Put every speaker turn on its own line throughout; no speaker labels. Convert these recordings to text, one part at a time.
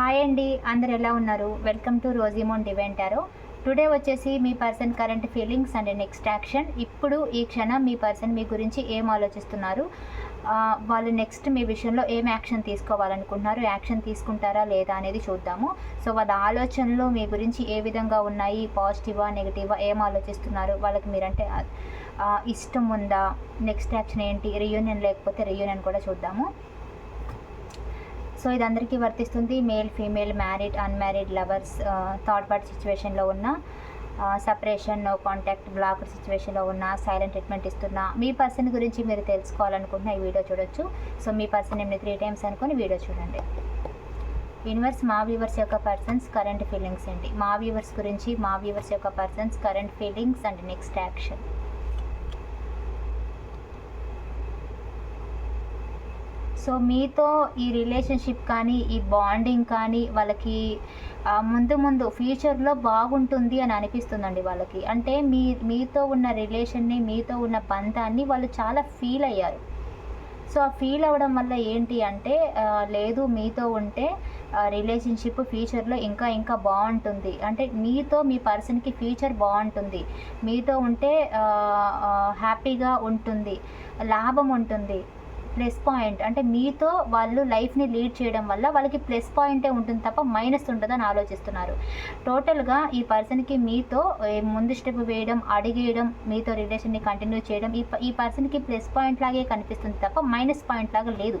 Hi అండి అందరు ఎలా ఉన్నారు? వెల్కమ్ టు రోజీమోన్ డివెంటారో. టుడే వచ్చేసి మీ person current feelings and next action. ఇప్పుడు ఈ క్షణం మీ పర్సన్ మీ గురించి ఏం ఆలోచిస్తున్నారు? వాళ్ళు నెక్స్ట్ మీ విషయంలో ఏం యాక్షన్ తీసుకోవాలనుకుంటున్నారు? యాక్షన్ తీసుకుంటారా లేదా అనేది చూద్దాము. సో వాళ్ళ ఆలోచనలు మీ గురించి ఏ విధంగా ఉన్నాయి? పాజిటివా నెగిటివా? ఏం ఆలోచిస్తున్నారు? వాళ్ళకి మీరంటే ఇష్టం ఉందా? నెక్స్ట్ యాక్షన్ ఏంటి? రియూనియన్ లేకపోతే రియూనియన్ కూడా చూద్దాము. సో ఇది అందరికీ వర్తిస్తుంది. Male female married unmarried lovers third party సిచ్యువేషన్లో ఉన్న సపరేషన్ నో కాంటాక్ట్ బ్లాక్ సిచ్యువేషన్లో ఉన్న సైలెంట్ ట్రీట్మెంట్ ఇస్తున్నా మీ పర్సన్ గురించి మీరు తెలుసుకోవాలనుకుంటున్న ఈ వీడియో చూడొచ్చు. సో మీ పర్సన్ ఏమి త్రీ టైమ్స్ అనుకుని వీడియో చూడండి. యూనివర్స్ మా వ్యూవర్స్ యొక్క పర్సన్స్ కరెంట్ ఫీలింగ్స్ అండి. మా వ్యూవర్స్ గురించి మా వ్యూవర్స్ యొక్క persons current feelings and next action. So మీతో ఈ రిలేషన్షిప్ కానీ ఈ బాండింగ్ కానీ వాళ్ళకి ముందు ముందు ఫ్యూచర్లో బాగుంటుంది అని అనిపిస్తుందండి వాళ్ళకి. అంటే మీ మీతో ఉన్న రిలేషన్ని మీతో ఉన్న బంధాన్ని వాళ్ళు చాలా ఫీల్ అయ్యారు. సో ఆ ఫీల్ అవ్వడం వల్ల ఏంటి అంటే లేదు మీతో ఉంటే రిలేషన్షిప్ ఫ్యూచర్లో ఇంకా ఇంకా బాగుంటుంది. అంటే మీతో మీ పర్సన్కి ఫ్యూచర్ బాగుంటుంది. మీతో ఉంటే హ్యాపీగా ఉంటుంది. లాభం ఉంటుంది. Plus point. అంటే మీతో వాళ్ళు లైఫ్ని లీడ్ చేయడం వల్ల వాళ్ళకి ప్లస్ పాయింటే ఉంటుంది తప్ప మైనస్ ఉంటుందని ఆలోచిస్తున్నారు. టోటల్గా ఈ పర్సన్కి మీతో ముందు స్టెప్ వేయడం అడిగేయడం మీతో రిలేషన్ని కంటిన్యూ చేయడం ఈ ఈ పర్సన్కి ప్లస్ పాయింట్ లాగే కనిపిస్తుంది తప్ప మైనస్ పాయింట్ లాగా లేదు.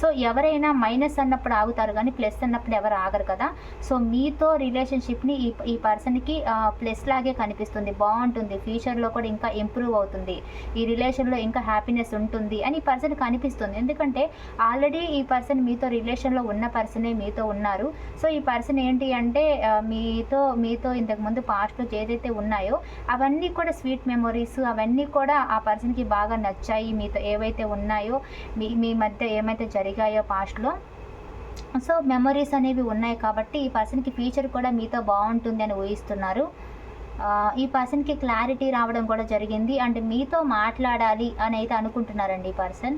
సో ఎవరైనా మైనస్ అన్నప్పుడు ఆగుతారు కానీ ప్లస్ అన్నప్పుడు ఎవరు ఆగరు కదా. సో మీతో రిలేషన్షిప్ని ఈ ఈ పర్సన్కి ప్లస్ లాగే కనిపిస్తుంది. బాగుంటుంది. ఫ్యూచర్లో కూడా ఇంకా ఇంప్రూవ్ అవుతుంది. ఈ రిలేషన్లో ఇంకా హ్యాపీనెస్ ఉంటుంది అని ఈ పర్సన్ కనిపిస్తుంది. ఎందుకంటే ఆల్రెడీ ఈ పర్సన్ మీతో రిలేషన్లో ఉన్న పర్సనే మీతో ఉన్నారు. సో ఈ పర్సన్ ఏంటి అంటే మీతో మీతో ఇంతకుముందు పాస్ట్లో ఏదైతే ఉన్నాయో అవన్నీ కూడా స్వీట్ మెమొరీస్ అవన్నీ కూడా ఆ పర్సన్కి బాగా నచ్చాయి. మీతో ఏవైతే ఉన్నాయో మీ మీ మధ్య ఏమైతే జరిగాయో పాస్ట్లో. సో మెమరీస్ అనేవి ఉన్నాయి కాబట్టి ఈ పర్సన్కి ఫ్యూచర్ కూడా మీతో బాగుంటుంది అని ఊహిస్తున్నారు. ఈ పర్సన్కి క్లారిటీ రావడం కూడా జరిగింది. అండ్ మీతో మాట్లాడాలి అని అయితే అనుకుంటున్నారండి ఈ పర్సన్.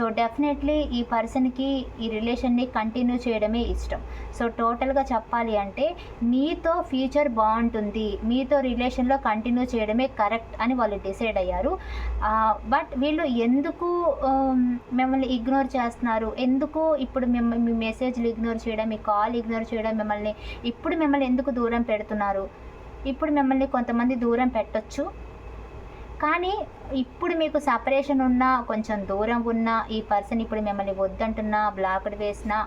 సో డెఫినెట్లీ ఈ పర్సన్కి ఈ రిలేషన్ని కంటిన్యూ చేయడమే ఇష్టం. సో టోటల్గా చెప్పాలి అంటే మీతో ఫ్యూచర్ బాగుంటుంది మీతో రిలేషన్లో కంటిన్యూ చేయడమే కరెక్ట్ అని వాళ్ళు డిసైడ్ అయ్యారు. బట్ వీళ్ళు ఎందుకు um, మిమ్మల్ని ఇగ్నోర్ చేస్తున్నారు? ఎందుకు ఇప్పుడు మిమ్మల్ని మీ మెసేజ్లు ఇగ్నోర్ చేయడం మీ కాల్ ఇగ్నోర్ చేయడం మిమ్మల్ని ఇప్పుడు మిమ్మల్ని ఎందుకు దూరం పెడుతున్నారు? ఇప్పుడు మిమ్మల్ని కొంతమంది దూరం పెట్టొచ్చు. కానీ ఇప్పుడు మీకు సపరేషన్ ఉన్నా కొంచెం దూరం ఉన్నా ఈ పర్సన్ ఇప్పుడు మిమ్మల్ని వద్దంటున్నా బ్లాక్డ్ వేసినా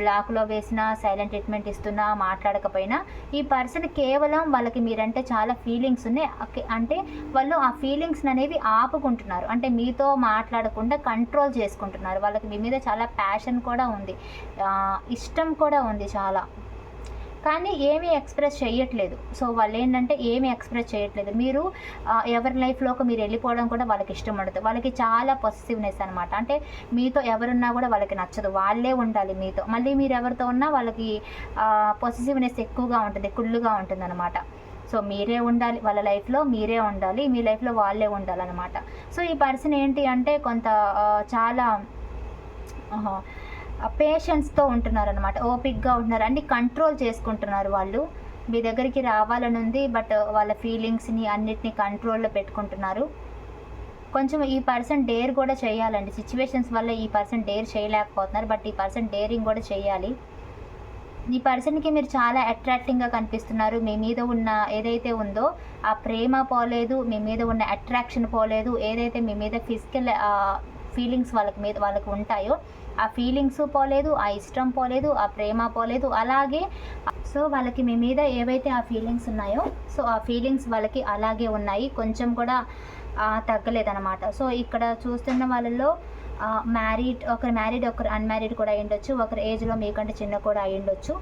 బ్లాక్లో వేసినా సైలెంట్ ట్రీట్మెంట్ ఇస్తున్నా మాట్లాడకపోయినా ఈ పర్సన్ కేవలం వాళ్ళకి మీరంటే చాలా ఫీలింగ్స్ ఉన్నాయి. అంటే వాళ్ళు ఆ ఫీలింగ్స్ అనేవి ఆపుకుంటున్నారు. అంటే మీతో మాట్లాడకుండా కంట్రోల్ చేసుకుంటున్నారు. వాళ్ళకి మీ మీద చాలా ప్యాషన్ కూడా ఉంది. ఇష్టం కూడా ఉంది చాలా. కానీ ఏమీ ఎక్స్ప్రెస్ చేయట్లేదు సో వాళ్ళు ఏంటంటే ఏమీ ఎక్స్ప్రెస్ చేయట్లేదు మీరు ఎవరి లైఫ్లోకి మీరు వెళ్ళిపోవడం కూడా వాళ్ళకి ఇష్టం ఉండదు. వాళ్ళకి చాలా పొసిటివ్నెస్ అనమాట అంటే మీతో ఎవరున్నా కూడా వాళ్ళకి నచ్చదు. వాళ్ళే ఉండాలి మీతో. మళ్ళీ మీరు ఎవరితో ఉన్నా వాళ్ళకి పొసిటివ్నెస్ ఎక్కువగా ఉంటుంది కుళ్ళుగా ఉంటుంది అనమాట సో మీరే ఉండాలి. వాళ్ళ లైఫ్లో మీరే ఉండాలి. మీ లైఫ్లో వాళ్ళే ఉండాలన్నమాట. సో ఈ పర్సన్ ఏంటి అంటే కొంత చాలా పేషెన్స్తో ఉంటున్నారు అనమాట ఓపిక్గా ఉంటున్నారు. అన్ని కంట్రోల్ చేసుకుంటున్నారు వాళ్ళు. మీ దగ్గరికి రావాలని ఉంది బట్ వాళ్ళ ఫీలింగ్స్ని అన్నిటిని కంట్రోల్లో పెట్టుకుంటున్నారు. కొంచెం ఈ పర్సన్ డేర్ కూడా చేయాలండి. సిచ్యువేషన్స్ వల్ల ఈ పర్సన్ డేర్ చేయలేకపోతున్నారు బట్ ఈ పర్సన్ డేరింగ్ కూడా చేయాలి. ఈ పర్సన్కి మీరు చాలా అట్రాక్టింగ్గా కనిపిస్తున్నారు. మీ మీద ఉన్న ఏదైతే ఉందో ఆ ప్రేమ పోలేదు మీ మీద ఉన్న అట్రాక్షన్ పోలేదు ఏదైతే మీ మీద ఫిజికల్ ఫీలింగ్స్ వాళ్ళకి మీద వాళ్ళకి ఉంటాయో ఆ ఫీలింగ్స్ పోలేదు ఆ ఇష్టం పోలేదు ఆ ప్రేమ పోలేదు అలాగే సో వాళ్ళకి మీ మీద ఏవైతే ఆ ఫీలింగ్స్ ఉన్నాయో సో ఆ ఫీలింగ్స్ వాళ్ళకి అలాగే ఉన్నాయి. కొంచెం కూడా ఆ, తగ్గలేదన్నమాట. సో ఇక్కడ చూస్తున్న వాళ్ళలో మ్యారీడ్ ఒకరు మ్యారీడ్ ఒకరు అన్మ్యారీడ్ కూడా అయ్యుండొచ్చు. ఒకరు ఏజ్లో మీకంటే చిన్న కూడా అయ్యుండొచ్చు.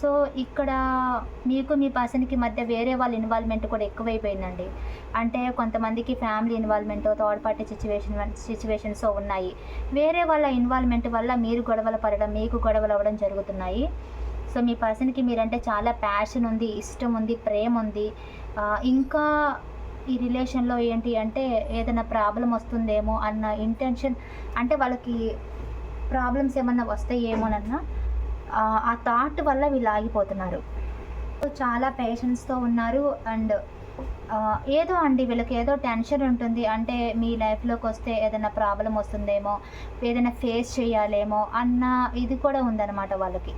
సో ఇక్కడ మీకు మీ పర్సన్కి మధ్య వేరే వాళ్ళ ఇన్వాల్వ్మెంట్ కూడా ఎక్కువైపోయిందండి. అంటే కొంతమందికి family involvement third party situation situations ఉన్నాయి. వేరే వాళ్ళ ఇన్వాల్వ్మెంట్ వల్ల మీరు గొడవలు పడడం మీకు గొడవలు అవ్వడం జరుగుతున్నాయి. సో మీ పర్సన్కి మీరంటే చాలా ప్యాషన్ ఉంది ఇష్టం ఉంది ప్రేమ ఉంది. ఇంకా ఈ రిలేషన్లో ఏంటి అంటే ఏదైనా ప్రాబ్లం వస్తుందేమో అన్న ఇంటెన్షన్ అంటే వాళ్ళకి ప్రాబ్లమ్స్ ఏమన్నా వస్తాయేమోనన్నా ఆ, థాట్ వల్ల వీళ్ళు ఆగిపోతున్నారు. చాలా పేషెన్స్తో ఉన్నారు అండ్ ఏదో అండి వీళ్ళకి ఏదో టెన్షన్ ఉంటుంది. అంటే మీ లైఫ్లోకి వస్తే ఏదైనా ప్రాబ్లం వస్తుందేమో ఏదైనా ఫేస్ చేయాలేమో అన్న ఇది కూడా ఉందన్నమాట వాళ్ళకి.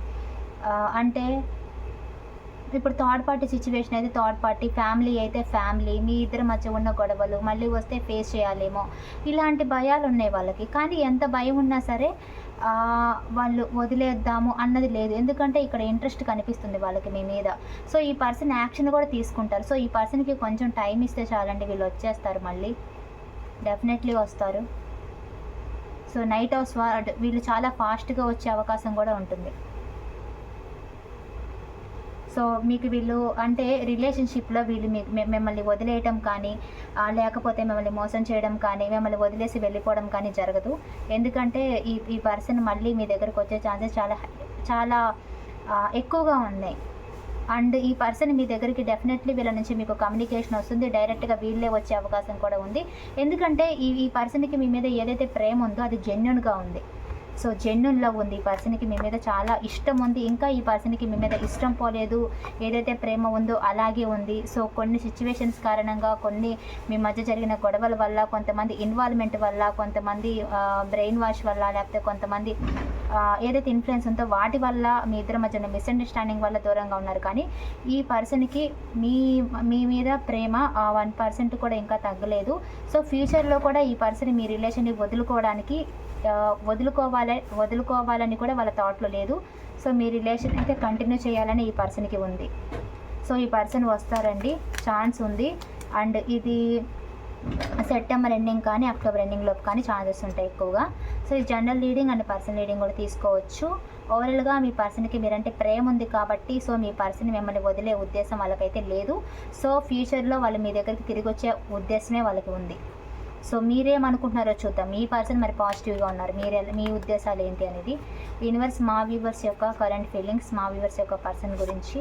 అంటే ఇప్పుడు థర్డ్ పార్టీ సిచ్యువేషన్ అయితే థర్డ్ పార్టీ ఫ్యామిలీ అయితే ఫ్యామిలీ మీ ఇద్దరి మధ్య ఉన్న గొడవలు మళ్ళీ వస్తే ఫేస్ చేయాలేమో ఇలాంటి భయాలు ఉన్నాయి వాళ్ళకి. కానీ ఎంత భయం ఉన్నా సరే వాళ్ళు వదిలేద్దాము అన్నది లేదు. ఎందుకంటే ఇక్కడ ఇంట్రెస్ట్ కనిపిస్తుంది వాళ్ళకి మీ మీద. సో ఈ పర్సన్ యాక్షన్ కూడా తీసుకుంటారు. సో ఈ పర్సన్కి కొంచెం టైం ఇస్తే చాలండి వీళ్ళు వచ్చేస్తారు మళ్ళీ. డెఫినెట్లీ వస్తారు. సో నైట్ హౌస్ వీళ్ళు చాలా ఫాస్ట్గా వచ్చే అవకాశం కూడా ఉంటుంది. సో మీకు వీళ్ళు అంటే రిలేషన్షిప్లో వీళ్ళు మిమ్మల్ని వదిలేయటం కానీ లేకపోతే మిమ్మల్ని మోసం చేయడం కానీ మిమ్మల్ని వదిలేసి వెళ్ళిపోవడం కానీ జరగదు. ఎందుకంటే ఈ ఈ పర్సన్ మళ్ళీ మీ దగ్గరకు వచ్చే ఛాన్సెస్ చాలా చాలా ఎక్కువగా ఉన్నాయి. అండ్ ఈ పర్సన్ మీ దగ్గరికి డెఫినెట్లీ వీళ్ళ నుంచి మీకు కమ్యూనికేషన్ వస్తుంది. డైరెక్ట్గా వీళ్ళే వచ్చే అవకాశం కూడా ఉంది. ఎందుకంటే ఈ ఈ పర్సన్కి మీ మీద ఏదైతే ప్రేమ ఉందో అది జెన్యున్గా ఉంది. సో జెన్యున్ లవ్ ఉంది. ఈ పర్సన్కి మీ మీద చాలా ఇష్టం ఉంది. ఇంకా ఈ పర్సన్కి మీ మీద ఇష్టం పోలేదు. ఏదైతే ప్రేమ ఉందో అలాగే ఉంది. సో కొన్ని సిచ్యువేషన్స్ కారణంగా కొన్ని మీ మధ్య జరిగిన గొడవల వల్ల కొంతమంది ఇన్వాల్వ్మెంట్ వల్ల కొంతమంది బ్రెయిన్ వాష్ వల్ల లేకపోతే కొంతమంది ఏదైతే ఇన్ఫ్లుయెన్స్ ఉందో వాటి వల్ల మీ ఇద్దరి మధ్యన మిస్అండర్స్టాండింగ్ వల్ల దూరంగా ఉన్నారు. కానీ ఈ పర్సన్కి మీ మీ మీద ప్రేమ ఆ వన్ పర్సెంట్ కూడా ఇంకా తగ్గలేదు. సో ఫ్యూచర్లో కూడా ఈ పర్సన్ మీ రిలేషన్ని వదులుకోవడానికి వదులుకోవాలి వదులుకోవాలని కూడా వాళ్ళ థాట్లో లేదు. సో మీ రిలేషన్ అయితే కంటిన్యూ చేయాలని ఈ పర్సన్కి ఉంది. సో ఈ పర్సన్ వస్తారండి. ఛాన్స్ ఉంది. అండ్ ఇది సెప్టెంబర్ ఎండింగ్ కానీ అక్టోబర్ ఎండింగ్లోపు కానీ ఛాన్సెస్ ఉంటాయి ఎక్కువగా. సో ఈ general reading and person reading కూడా తీసుకోవచ్చు. ఓవరాల్గా మీ పర్సన్కి మీరంటే ప్రేమ ఉంది కాబట్టి సో మీ పర్సన్ మిమ్మల్ని వదిలే ఉద్దేశం వాళ్ళకైతే లేదు. సో ఫ్యూచర్లో వాళ్ళు మీ దగ్గరికి తిరిగి వచ్చే ఉద్దేశమే వాళ్ళకి ఉంది. సో మీరేమనుకుంటున్నారో చూద్దాం. మీ పర్సన్ మరి పాజిటివ్గా ఉన్నారు. మీరు మీ ఉద్దేశాలు ఏంటి అనేది యూనివర్స్ మా వ్యూవర్స్ యొక్క కరెంట్ ఫీలింగ్స్ మా వ్యూవర్స్ యొక్క పర్సన్ గురించి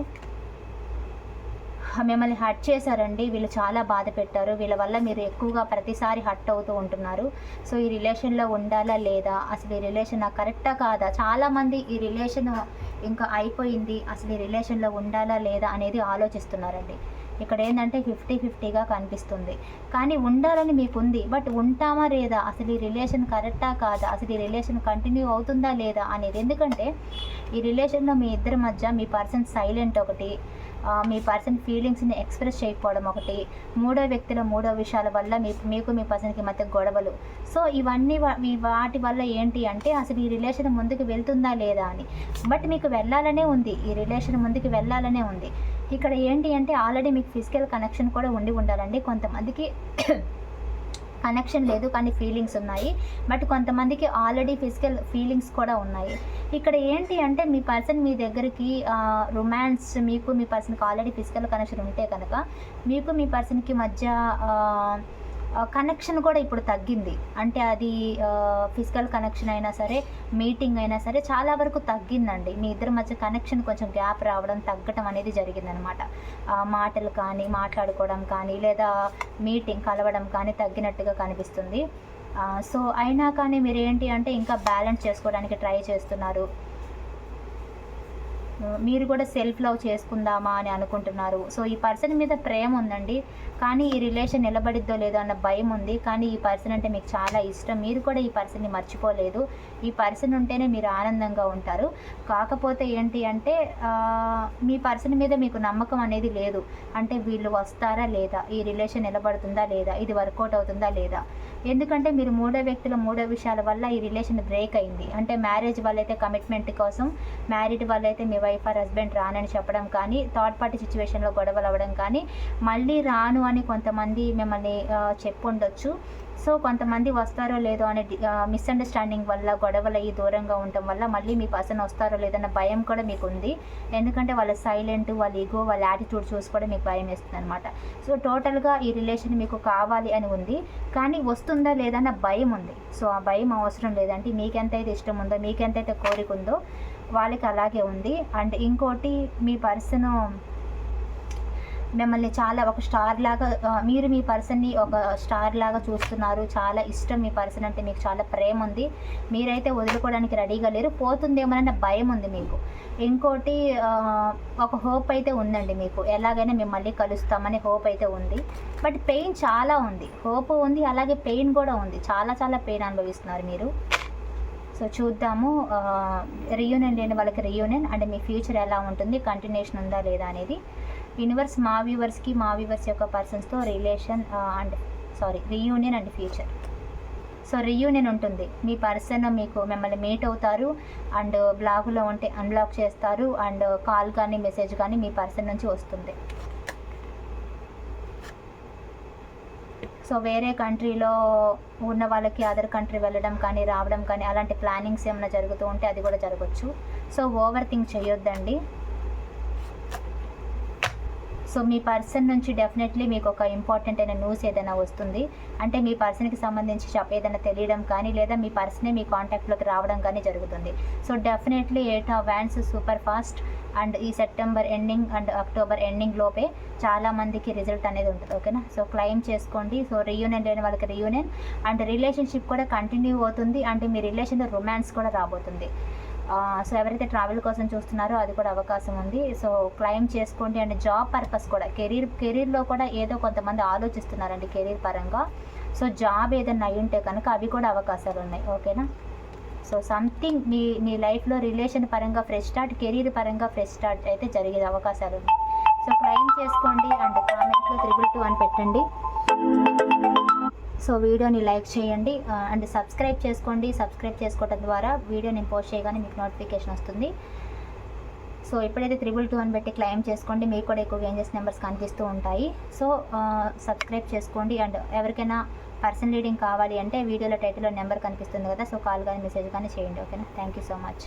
మిమ్మల్ని హట్ చేశారండి. వీళ్ళు చాలా బాధ పెట్టారు. వీళ్ళ వల్ల మీరు ఎక్కువగా ప్రతిసారి హట్ అవుతూ ఉంటున్నారు. సో ఈ రిలేషన్లో ఉండాలా లేదా? అసలు ఈ రిలేషన్ నాకు కరెక్టా కాదా? చాలామంది ఈ రిలేషన్ ఇంకా అయిపోయింది. అసలు ఈ రిలేషన్లో ఉండాలా లేదా అనేది ఆలోచిస్తున్నారండి. ఇక్కడ ఏంటంటే ఫిఫ్టీ ఫిఫ్టీగా కనిపిస్తుంది. కానీ ఉండాలని మీకు ఉంది బట్ ఉంటామా లేదా? అసలు ఈ రిలేషన్ కరెక్టా కాదా? అసలు ఈ రిలేషన్ కంటిన్యూ అవుతుందా లేదా అనేది? ఎందుకంటే ఈ రిలేషన్లో మీ ఇద్దరి మధ్య మీ పర్సన్ సైలెంట్ ఒకటి మీ పర్సన్ ఫీలింగ్స్ని ఎక్స్ప్రెస్ చేయకపోవడం ఒకటి మూడో వ్యక్తుల మూడో విషయాల వల్ల మీ మీకు మీ పర్సన్కి మధ్య గొడవలు. సో ఇవన్నీ వాటి వల్ల ఏంటి అంటే అసలు ఈ రిలేషన్ ముందుకు వెళ్తుందా లేదా అని. బట్ మీకు వెళ్ళాలనే ఉంది. ఈ రిలేషన్ ముందుకు వెళ్ళాలనే ఉంది. ఇక్కడ ఏంటి అంటే ఆల్రెడీ మీకు ఫిజికల్ కనెక్షన్ కూడా ఉండి ఉండాలండి. కొంతమందికి కనెక్షన్ లేదు కానీ ఫీలింగ్స్ ఉన్నాయి. బట్ కొంతమందికి ఆల్రెడీ ఫిజికల్ ఫీలింగ్స్ కూడా ఉన్నాయి. ఇక్కడ ఏంటి అంటే మీ పర్సన్ మీ దగ్గరికి రొమాన్స్ మీకు మీ పర్సన్కి ఆల్రెడీ ఫిజికల్ కనెక్షన్ ఉంటే కనుక మీకు మీ పర్సన్కి మధ్య కనెక్షన్ కూడా ఇప్పుడు తగ్గింది. అంటే అది ఫిజికల్ కనెక్షన్ అయినా సరే మీటింగ్ అయినా సరే చాలా వరకు తగ్గిందండి. మీ ఇద్దరి మధ్య కనెక్షన్ కొంచెం గ్యాప్ రావడం తగ్గటం అనేది జరిగిందనమాట మాటలు కానీ మాట్లాడుకోవడం కానీ లేదా మీటింగ్ కలవడం కానీ తగ్గినట్టుగా కనిపిస్తుంది. సో అయినా కానీ మీరు ఏంటి అంటే ఇంకా బ్యాలెన్స్ చేసుకోవడానికి ట్రై చేస్తున్నారు. మీరు కూడా సెల్ఫ్ లవ్ చేసుకుందామా అని అనుకుంటున్నారు. సో ఈ పర్సన్ మీద ప్రేమ ఉందండి. కానీ ఈ రిలేషన్ నిలబడిద్దో లేదో అన్న భయం ఉంది. కానీ ఈ పర్సన్ అంటే మీకు చాలా ఇష్టం. మీరు కూడా ఈ పర్సన్ని మర్చిపోలేదు. ఈ పర్సన్ ఉంటేనే మీరు ఆనందంగా ఉంటారు. కాకపోతే ఏంటి అంటే మీ పర్సన్ మీద మీకు నమ్మకం అనేది లేదు. అంటే వీళ్ళు వస్తారా లేదా? ఈ రిలేషన్ నిలబడుతుందా లేదా? ఇది వర్కౌట్ అవుతుందా లేదా? ఎందుకంటే మీరు మూడో వ్యక్తుల మూడో విషయాల వల్ల ఈ రిలేషన్ బ్రేక్ అయింది. అంటే మ్యారేజ్ వాళ్ళైతే కమిట్మెంట్ కోసం మ్యారీడ్ వాళ్ళైతే మీ వైఫ్ ఆర్ హస్బెండ్ రానని చెప్పడం కానీ థర్డ్ పార్టీ సిచ్యువేషన్లో గొడవలు అవ్వడం కానీ మళ్ళీ రాను అని కొంతమంది మిమ్మల్ని చెప్పుండొచ్చు. సో కొంతమంది వస్తారో లేదో అనే మిస్అండర్స్టాండింగ్ వల్ల గొడవలు అయ్యి దూరంగా ఉండటం వల్ల మళ్ళీ మీ పర్సన్ వస్తారో లేదన్న భయం కూడా మీకు ఉంది ఎందుకంటే వాళ్ళ సైలెంట్ వాళ్ళ ఈగో వాళ్ళ యాటిట్యూడ్ చూసి కూడా మీకు భయం వేస్తుంది అనమాట సో టోటల్గా ఈ రిలేషన్ మీకు కావాలి అని ఉంది. కానీ వస్తుందా లేదన్న భయం ఉంది. సో ఆ భయం అవసరం లేదంటే మీకు ఎంతైతే ఇష్టం ఉందో మీకెంతైతే కోరిక ఉందో వాళ్ళకి అలాగే ఉంది. అండ్ ఇంకోటి మీ పర్సన్ మిమ్మల్ని చాలా ఒక స్టార్ లాగా మీరు మీ పర్సన్ని ఒక స్టార్ లాగా చూస్తున్నారు. చాలా ఇష్టం మీ పర్సన్ అంటే మీకు చాలా ప్రేమ ఉంది. మీరైతే వదులుకోవడానికి రెడీగా లేరు. పోతుందేమోనన్న భయం ఉంది మీకు. ఇంకోటి ఒక హోప్ అయితే ఉందండి మీకు. ఎలాగైనా మేము మళ్ళీ కలుస్తామని హోప్ అయితే ఉంది. బట్ పెయిన్ చాలా ఉంది. హోప్ ఉంది అలాగే పెయిన్ కూడా ఉంది. చాలా చాలా పెయిన్ అనుభవిస్తున్నారు మీరు. సో చూద్దాము రియూనియన్ లేని వాళ్ళకి రియూనియన్ అండ్ మీ ఫ్యూచర్ ఎలా ఉంటుంది కంటిన్యూషన్ ఉందా లేదా అనేది. యూనివర్స్ మా వ్యూవర్స్కి మా వ్యూవర్స్ యొక్క పర్సన్స్తో relation and sorry reunion and future so reunion ఉంటుంది. మీ పర్సన్ మీకు మిమ్మల్ని మీట్ అవుతారు అండ్ బ్లాగ్లో ఉంటే అన్బ్లాక్ చేస్తారు అండ్ కాల్ కానీ మెసేజ్ కానీ మీ పర్సన్ నుంచి వస్తుంది. సో వేరే కంట్రీలో ఉన్న వాళ్ళకి అదర్ కంట్రీ వెళ్ళడం కానీ రావడం కానీ అలాంటి ప్లానింగ్స్ ఏమైనా జరుగుతూ ఉంటే అది కూడా జరగచ్చు. సో ఓవర్ థింక్ చేయొద్దండి. సో మీ పర్సన్ నుంచి డెఫినెట్లీ మీకు ఒక ఇంపార్టెంట్ అయిన న్యూస్ ఏదైనా వస్తుంది. అంటే మీ పర్సన్కి సంబంధించి చెప్ప ఏదైనా తెలియడం కానీ లేదా మీ పర్సనే మీ కాంటాక్ట్లోకి రావడం కానీ జరుగుతుంది. So definitely eight of wands super fast and ఈ September ending and October ending లోపే చాలా మందికి రిజల్ట్ అనేది ఉంటుంది. ఓకేనా సో క్లెయిమ్ చేసుకోండి. సో రీయూనియన్ లేని వాళ్ళకి రియూనియన్ అండ్ రిలేషన్షిప్ కూడా కంటిన్యూ అవుతుంది అండ్ మీ రిలేషన్లో రొమాన్స్ కూడా రాబోతుంది. సో ఎవరైతే ట్రావెల్ కోసం చూస్తున్నారో అది కూడా అవకాశం ఉంది. సో క్లైమ్ చేసుకోండి అండ్ జాబ్ పర్పస్ కూడా కెరీర్ కెరీర్లో కూడా ఏదో కొంతమంది ఆలోచిస్తున్నారండి కెరీర్ పరంగా. సో జాబ్ ఏదైనా అయి ఉంటే కనుక అవి కూడా అవకాశాలు ఉన్నాయి. ఓకేనా సో సంథింగ్ మీ మీ లైఫ్లో రిలేషన్ పరంగా ఫ్రెష్ స్టార్ట్ కెరీర్ పరంగా ఫ్రెష్ స్టార్ట్ అయితే జరిగే అవకాశాలు ఉన్నాయి. సో క్లైమ్ చేసుకోండి అండ్ కామెంట్లో త్రిబుల్ టూ అని పెట్టండి. సో వీడియోని లైక్ చేయండి. అండ్ సబ్స్క్రైబ్ చేసుకోండి. సబ్స్క్రైబ్ చేసుకోవడం ద్వారా వీడియో నేను పోస్ట్ చేయగానే మీకు నోటిఫికేషన్ వస్తుంది. సో ఎప్పుడైతే త్రిబుల్ టూ అని పెట్టి క్లెయిమ్ చేసుకోండి మీకు కూడా ఎక్కువ ఏంజెస్ నెంబర్స్ కనిపిస్తూ ఉంటాయి. సో సబ్స్క్రైబ్ చేసుకోండి. అండ్ ఎవరికైనా పర్సన్ రీడింగ్ కావాలి అంటే వీడియోలో టైటిల్లో నెంబర్ కనిపిస్తుంది కదా సో కాల్ కానీ మెసేజ్ కానీ చేయండి. ఓకేనా? Thank you so much.